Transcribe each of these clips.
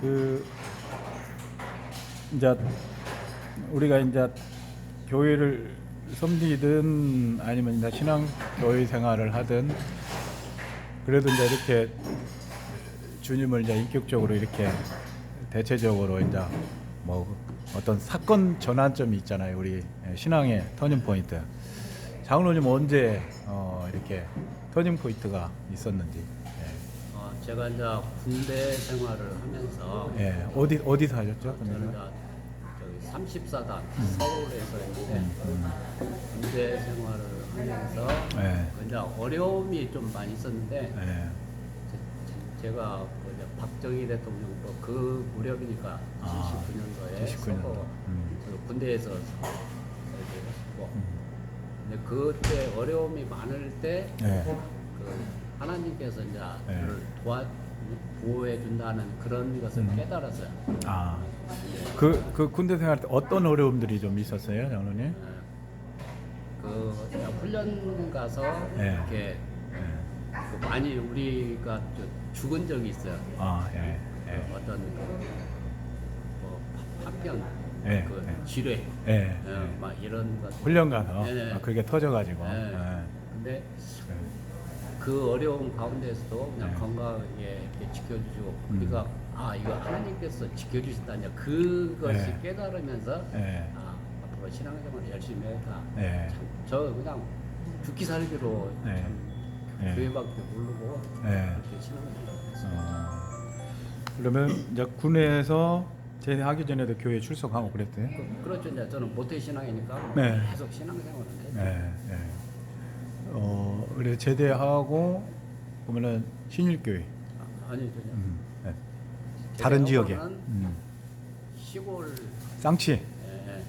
그 이제 우리가 이제 교회를 섬기든 아니면 이제 신앙 교회 생활을 하든 그래도 이제 이렇게 주님을 이제 인격적으로 이렇게 대체적으로 이제 뭐 어떤 사건 전환점이 있잖아요. 우리 신앙의 터닝 포인트. 장로님 언제 어 이렇게 터닝 포인트가 있었는지. 어, 제가 이제 군대 생활을 하면서 예. 예. 어디 어디서 하셨죠? 저는? 이제 저기 34단 서울에서 했는데 군대 생활을 하면서 예. 이제 어려움이 좀 많이 있었는데 예. 제, 가 이제 박정희 대통령도 그 무렵이니까 아, 79년도에 79 년도. 음. 군대에서 했고 음. 근데 그때 어려움이 많을 때 예. 그 하나님께서 이제 네. 도와 보호해 준다는 그런 것을 음. 깨달았어요. 아. 그, 그 군대 생활 때 어떤 어려움들이 좀 있었어요, 장로님? 예. 그 훈련 가서 네. 이렇게 예. 그 많이 우리가 저 죽은 적이 있어요. 아, 예. 그 예. 어떤 그, 뭐 파편, 네, 그 네. 지뢰, 예. 예, 예. 막 이런 것. 훈련 가서 네 네. 아, 그게 터져 가지고. 네. 예. 근데 그 어려움 가운데서도 그냥 네. 건강하게 지켜주시고 음. 우리가 아 이거 하나님께서 지켜주신다냐 그것이 네. 깨달으면서 예. 아 앞으로 신앙생활 열심히 해야겠다. 예. 참, 저 그냥 죽기 살기로 네. 참 네. 교회밖에 모르고 네. 그렇게 신앙생활을 했어요. 어. 그러면 이제 군에서 제대하기 전에도 교회 출석하고 그랬대요? 그, 그렇죠 이제 저는 모태 신앙이니까 네. 계속 신앙생활을 했죠. 네. 네. 어, 그래 제대하고 보면은 신일교회. 아, 아니 저 음. 네. 다른 지역에. 제대하고는 음. 시골 쌍치. 에,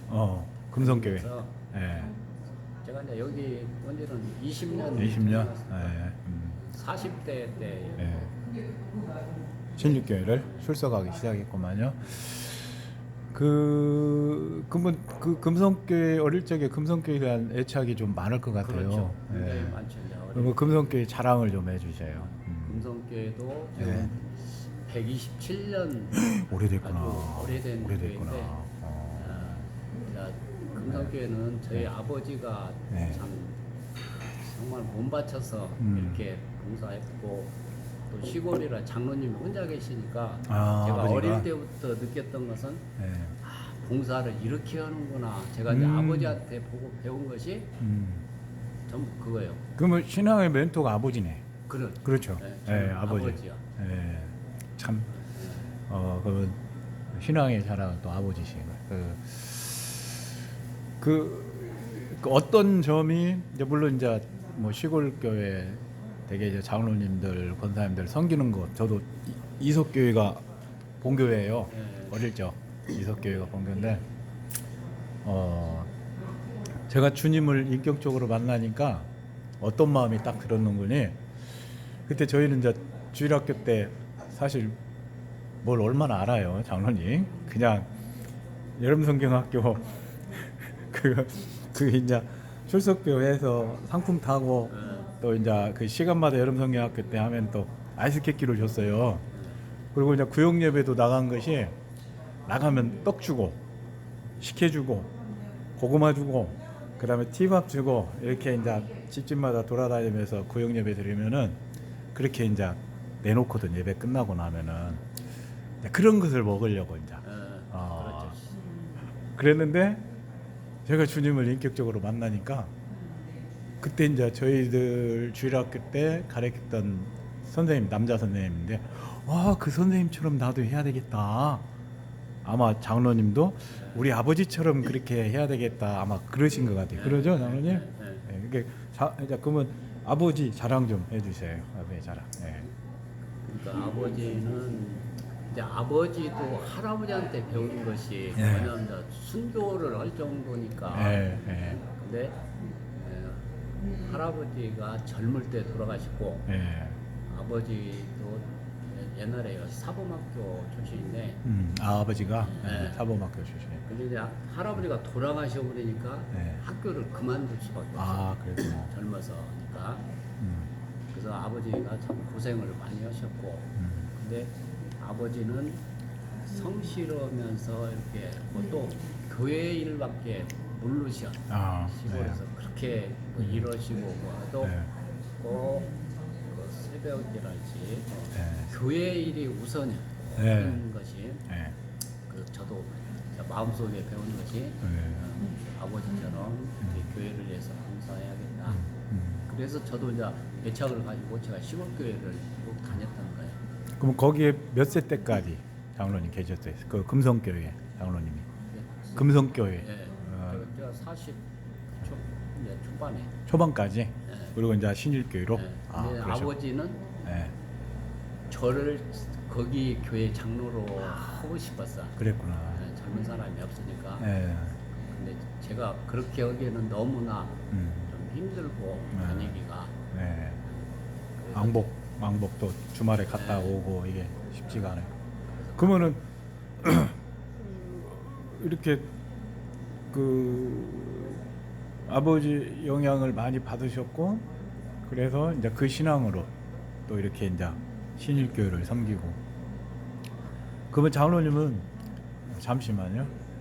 어. 금성교회. 그래서 예. 제가 이제 여기 온 지는 20년 20년. 예. 음. 40대 때 예. 신육교회를 출석하기 시작했구만요. 그 그러면 그 금성교회 어릴 적에 금성교회에 대한 애착이 좀 많을 것 같아요. 그렇죠. 굉장히 예. 많죠. 이제 어린 그러면 금성교회 자랑을 좀 해주세요. 음. 금성교회도 네. 지금 127년 오래됐구나. 아주 오래된 오래됐구나. 교회인데, 어. 아, 금성교회는 저희 아버지가 네. 참 정말 몸 바쳐서 음. 이렇게 봉사했고 또 시골이라 장로님이 혼자 계시니까 아, 제가 아버지가? 어릴 때부터 느꼈던 것은 예. 아, 봉사를 이렇게 하는구나. 제가 이제 음. 아버지한테 보고 배운 것이 음. 전부 그거예요. 그러면 신앙의 멘토가 아버지네. 그런 그렇죠. 네, 예, 저는 아버지. 아버지요. 예. 참, 어, 그 신앙의 자랑은 또 아버지시고. 그, 그, 그 어떤 점이 이제 물론 이제 뭐 시골 교회 되게 이제 장로님들, 권사님들 섬기는 것 저도 이- 이석교회가 본교회예요. 네. 어릴 적 이석교회가 본교인데 어 제가 주님을 인격적으로 만나니까 어떤 마음이 딱 들었는 거니 그때 저희는 이제 주일학교 때 사실 뭘 얼마나 알아요 장로님 그냥 여름 성경학교 그, 그 이제 출석교회에서 상품 타고 네. 또 이제 그 시간마다 여름 성경학교 때 하면 또 아이스케키를 줬어요 그리고 이제 구역 예배도 나간 것이 나가면 떡 주고 식혜 주고 고구마 주고 그다음에 티밥 주고 이렇게 이제 집집마다 돌아다니면서 구역 예배 드리면은 그렇게 이제 내놓거든 예배 끝나고 나면은 그런 것을 먹으려고 이제 예, 아. 그렇죠. 그랬는데 제가 주님을 인격적으로 만나니까 그때 이제 저희들 주일학교 때 가르쳤던 선생님 남자 선생님인데 와그 선생님처럼 나도 해야 되겠다 아마 장로님도 우리 아버지처럼 그렇게 해야 되겠다 아마 그러신 것 같아요 그러죠 장로님? 네, 네. 네, 이게 자 이제 그러면 아버지 자랑 좀 해주세요 아버지 자랑 네. 그러니까 아버지는 이제 아버지도 할아버지한테 배운 것이 네. 이제 순교를 할 정도니까. 네, 네, 근데 에, 할아버지가 젊을 때 돌아가시고 네. 아버지도 옛날에 사범학교 출신인데 음, 아, 아버지가 네. 네. 사범학교 출신 근데 이제 할아버지가 돌아가셔 버리니까 네. 학교를 그만둘 수밖에 없어요. 아 그랬구나 젊어서니까. 음, 그래서 아버지가 참 고생을 많이 하셨고 음. 근데 아버지는 성실하면서 이렇게 뭐또 교회 일밖에 모르셔. 아, 시골에서 그렇게 뭐 이러시고 뭐또 네. 꼭그 새벽이랄지 네. 교회 일이 우선이야. 네. 것이 네. 그 저도 제 마음속에 배운 것이 네. 어, 아버지처럼 이렇게 교회를 위해서 봉사해야겠다. 음. 그래서 저도 이제 애착을 가지고 제가 시골 교회를 꼭 다녔던 거예요. 그럼 거기에 몇 세 때까지 장로님 계셨어요? 그 금성교회 장로님이. 금성교회 예. 어. 제가 40 초, 이제 초반에. 초반까지. 예. 그리고 이제 신일교회로. 예. 아, 그러셨- 아버지는 네. 저를 거기 교회 장로로 하고 싶었어. 그랬구나. 예, 젊은 사람이 없으니까. 네. 근데 제가 그렇게 하기에는 너무나 음. 좀 힘들고 네. 다니기가. 네. 그래서 왕복 왕복도 주말에 갔다 네. 오고 이게 쉽지가 않아요. 그러면은 이렇게 그 아버지 영향을 많이 받으셨고 그래서 이제 그 신앙으로 또 이렇게 이제 신일교회를 섬기고 그러면 장로님은 잠시만요.